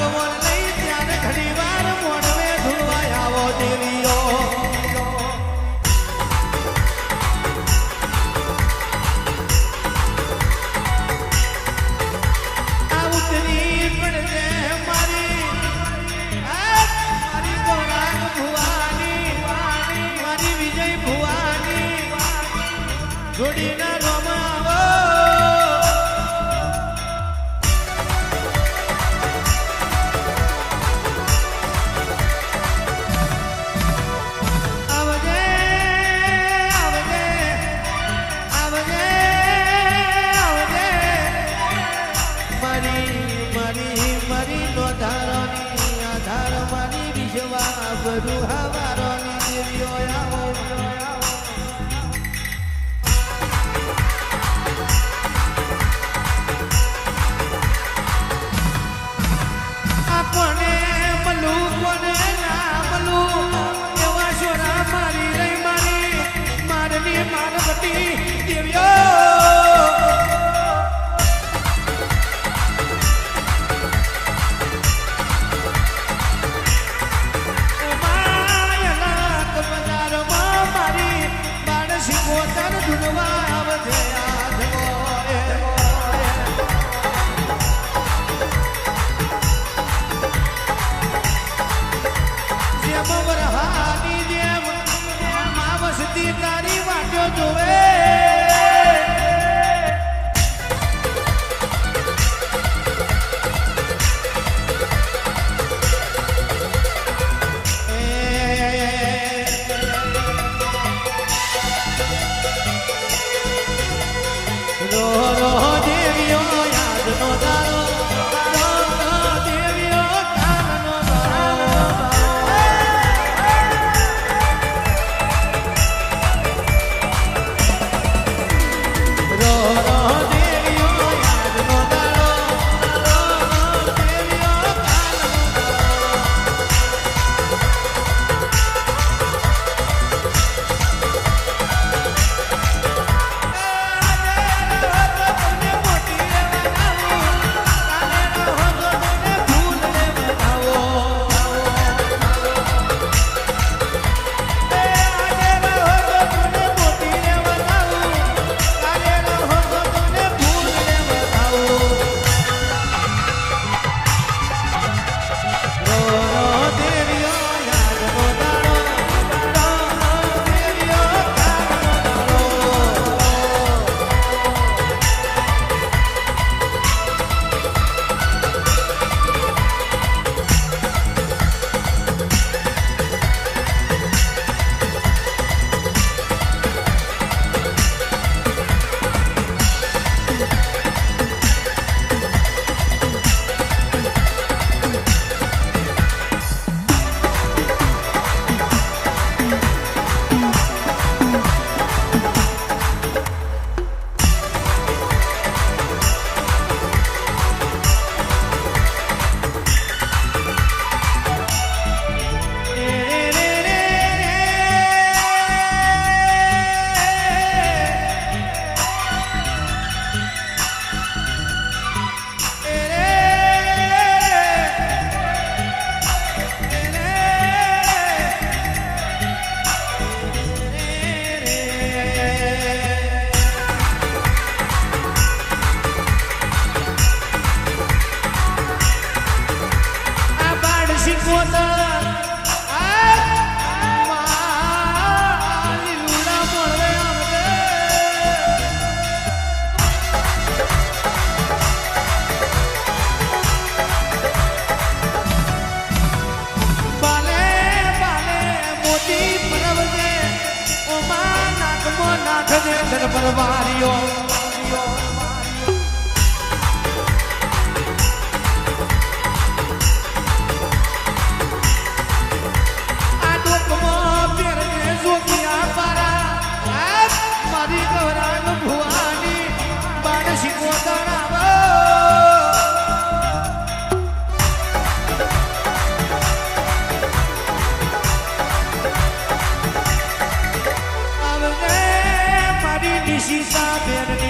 ભગવાન નહીં ત્યારે ઘણી વાર મોડવે ધોવાય આવો દેવીઓ. જોડીના little have I ધન પરવારીઓ sabe